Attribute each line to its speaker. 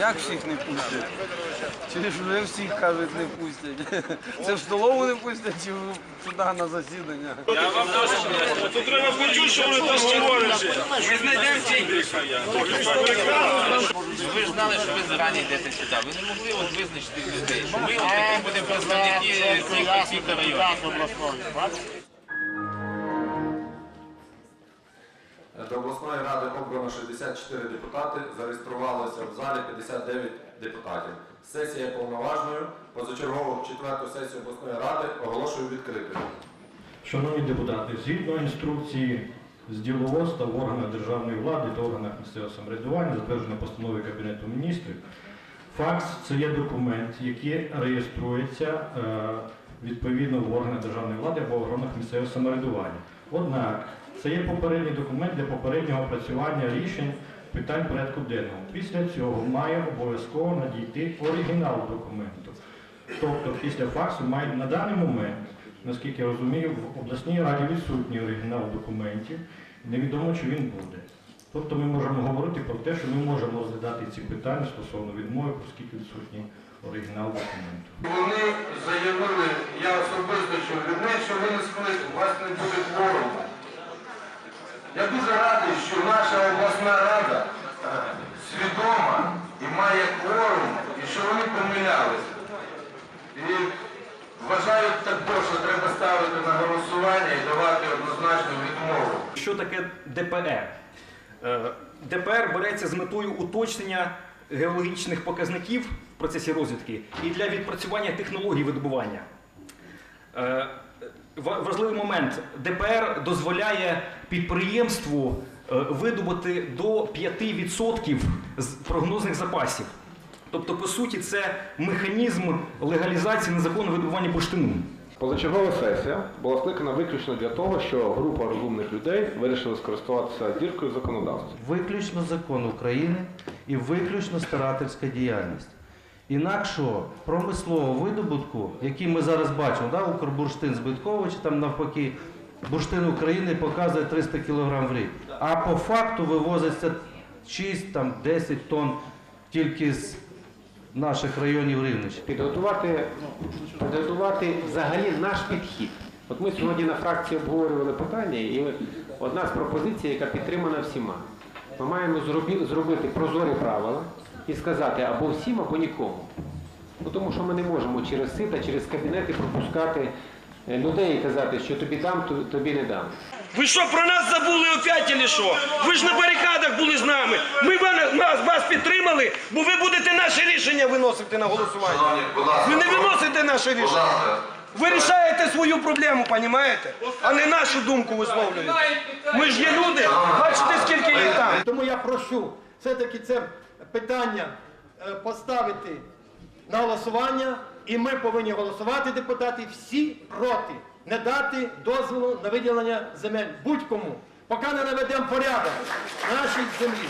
Speaker 1: Як всіх не пустять? Чи ж вже всіх кажуть не пустять? Це в столову не пустять чи сюди на засідання?
Speaker 2: То треба почути, що вони там говорять.
Speaker 3: Ми знайдемо цей Ви ж знали, що ви зарані йдете сюди. Ви не могли от визначити людей, що ми от такі будемо представники цих всіх районів.
Speaker 4: До обласної ради обрано 64 депутати, зареєструвалося в залі 59 депутатів. Сесія повноважною. Позачергову четверту сесію обласної ради оголошую відкритою.
Speaker 5: Шановні депутати, згідно інструкції з діловодства в органах державної влади та органах місцевого самоврядування, затверджено постановою Кабінету міністрів, факс це є документ, який реєструється е, відповідно в органах державної влади або в органах місцевого самоврядування. Однак це є попередній документ для попереднього опрацювання рішень питань порядку денного. Після цього має обов'язково надійти оригінал документу. Тобто після факсу має на даний момент, наскільки я розумію, в обласній раді відсутній оригінал документів, невідомо чи він буде. Тобто ми можемо говорити про те, що ми можемо розглядати ці питання стосовно відмови, оскільки відсутній оригінал документу.
Speaker 6: Вони заявили, я особисто чув них, що ви не скликали, у вас не буде кворуму. Я дуже радий, що наша обласна рада е, свідома і має кворум, і що вони помилялися. І вважаю також, що треба ставити на голосування і давати однозначну відмову.
Speaker 7: Що таке ДПР? Е, ДПР береться з метою уточнення геологічних показників в процесі розвідки і для відпрацювання технологій видобування. Ва- Важливий момент. ДПР дозволяє підприємству е, видобути до 5% з прогнозних запасів. Тобто, по суті, це механізм легалізації незаконного видобування бурштину.
Speaker 8: Позачергова сесія була скликана виключно для того, що група розумних людей вирішила скористуватися діркою в законодавстві.
Speaker 9: Виключно закон України і виключно старательська діяльність. Інакшого промислового видобутку, який ми зараз бачимо, да, Укрбурштин збитковий, чи там навпаки, бурштин України показує 300 кг в рік. А по факту вивозиться 6, там, 10 тонн тільки з наших районів Рівненщини.
Speaker 10: підготувати, підготувати взагалі наш підхід. От ми сьогодні на фракції обговорювали питання, і одна з пропозицій, яка підтримана всіма. Ми маємо зробити прозорі правила і сказати або всім, або нікому. Ну, тому що ми не можемо через сита, через кабінети пропускати е, людей і казати, що тобі дам, то- тобі не дам.
Speaker 2: Ви що, про нас забули опять чи що? Ви ж на барикадах були з нами. Ми вас, вас підтримали, бо ви будете наше рішення виносити на голосування. Ви не виносите наше рішення. Ви рішаєте свою проблему, понімаєте? А не нашу думку висловлюєте. Ми ж є люди, бачите, скільки їх там.
Speaker 11: Тому я прошу все-таки це питання е, поставити на голосування, і ми повинні голосувати, депутати, всі проти. Не дати дозволу на виділення земель будь-кому, поки не наведемо порядок на нашій землі.